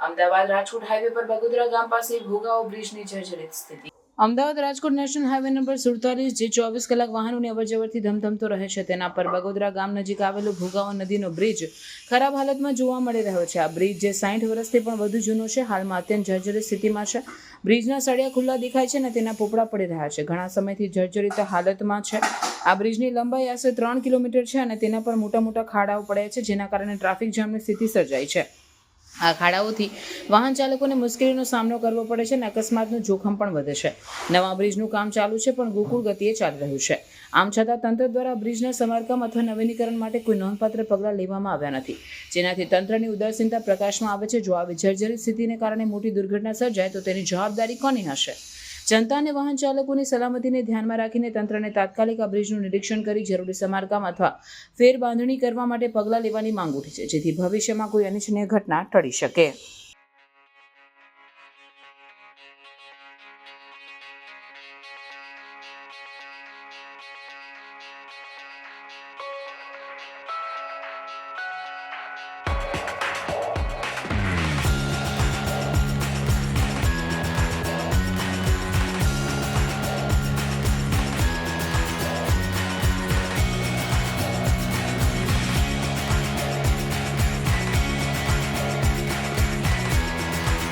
Ahmedabad Rajkot highway પર બગોદરા ગામ પાસે ભોગાવો બ્રિજની જર્જરિત સ્થિતિ. Ahmedabad Rajkot national highway number સુડતાલીસ, જે ચોવીસ કલાક વાહનોની અવરજવરથી ધમધમતો રહે છે, તેના પર બગોદરા ગામ નજીક આવેલો ભોગાવો નદીનો બ્રિજ ખરાબ હાલતમાં જોવા મળી રહ્યો છે. આ બ્રિજ, જે સાઠ વર્ષથી પણ વધુ જૂનો છે, હાલમાં અત્યંત જર્જરિત સ્થિતિમાં છે. બ્રિજના સળિયા ખુલ્લા દેખાય છે અને તેના પોપડા પડી રહ્યા છે. ઘણા સમયથી જર્જરિત હાલતમાં છે. આ બ્રિજની લંબાઈ આશરે ત્રણ કિલોમીટર છે અને તેના પર મોટા મોટા ખાડાઓ પડ્યા છે, જેના કારણે ટ્રાફિક જામની સ્થિતિ સર્જાઈ છે. આ ખાડાઓથી વાહન ચાલકોને મુશ્કેલીનો સામનો કરવો પડે છે અને અકસ્માતનું જોખમ પણ વધે છે. નવા બ્રિજનું કામ ચાલુ છે, પણ ગોકુળ ગતિએ ચાલી રહ્યું છે. આમ છતાં તંત્ર દ્વારા બ્રિજના સમારકામ અથવા નવીનીકરણ માટે કોઈ નોંધપાત્ર પગલાં લેવામાં આવ્યા નથી. જેનાથી તંત્રની ઉદાસીનતા પ્રકાશમાં આવે છે. જો આવી જર્જરિત સ્થિતિને કારણે મોટી દુર્ઘટના સર્જાય, તો તેની જવાબદારી કોની હશે? જનતા અને વાહન ચાલકોની સલામતીને ધ્યાનમાં રાખીને તંત્રને તાત્કાલિક આ બ્રિજનું નિરીક્ષણ કરી જરૂરી સમારકામ અથવા ફેરબાંધણી કરવા માટે પગલાં લેવાની માંગ ઉઠી છે, જેથી ભવિષ્યમાં કોઈ અનિચ્છનીય ઘટના ટળી શકે.